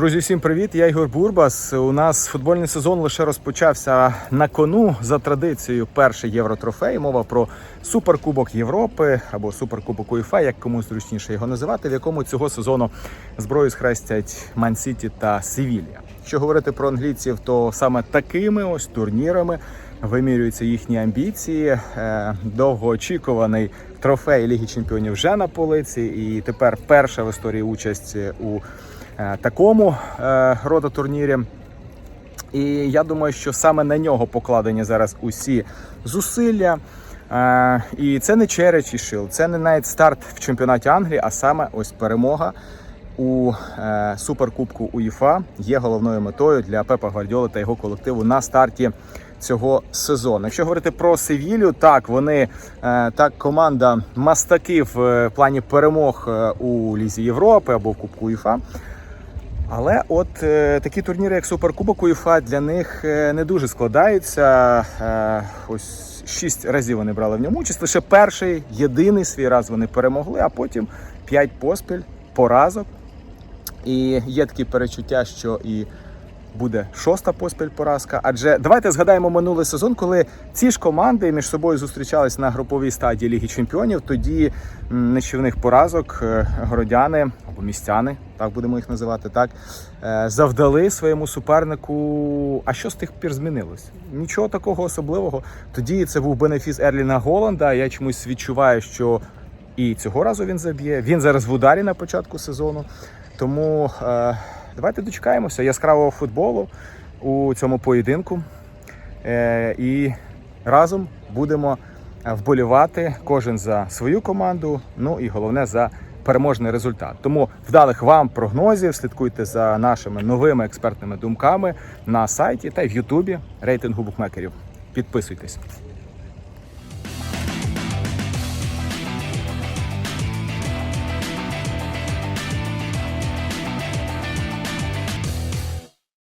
Друзі, всім привіт! Я Ігор Бурбас. У нас футбольний сезон лише розпочався на кону за традицією. Перший євротрофей. Мова про суперкубок Європи або суперкубок УЄФА, як комусь зручніше його називати, в якому цього сезону зброю схрестять Ман-Сіті та Севілья. Що говорити про англійців, то саме такими ось турнірами вимірюються їхні амбіції. Е, Довгоочікуваний трофей Ліги Чемпіонів вже на полиці, і тепер перша в історії участь у такому е, роду турнірі. І я думаю, що саме на нього покладені зараз усі зусилля. Е, І це не Черечі Шил, це не навіть старт в чемпіонаті Англії, а саме ось перемога у е, суперкубку УЄФА є головною метою для Пепа Гвардіоли та його колективу на старті цього сезону. Якщо говорити про Севілю, так вони е, так команда мастаків е, в плані перемог е, у Лізі Європи або в Кубку УЄФА. Але от е, такі турніри, як Суперкубок УЄФА, для них е, не дуже складаються. Е, ось шість разів вони брали в ньому участь. Лише перший, єдиний свій раз вони перемогли, а потім п'ять поспіль поразок. І є такі перечуття, що і буде шоста поспіль поразка. Адже давайте згадаємо минулий сезон, коли ці ж команди між собою зустрічались на груповій стадії Ліги Чемпіонів. Тоді нищівних поразок е, городяни або містяни, так будемо їх називати, так е, завдали своєму супернику. А що з тих пір змінилось? Нічого такого особливого. Тоді це був бенефіс Ерліна Голланда. Я чомусь відчуваю, що і цього разу він заб'є. Він зараз в ударі на початку сезону. Тому е, давайте дочекаємося яскравого футболу у цьому поєдинку. Е, і разом будемо вболівати кожен за свою команду. Ну і головне за переможний результат. Тому вдалих вам прогнозів. Слідкуйте за нашими новими експертними думками на сайті та й в Ютубі рейтингу букмекерів. Підписуйтесь.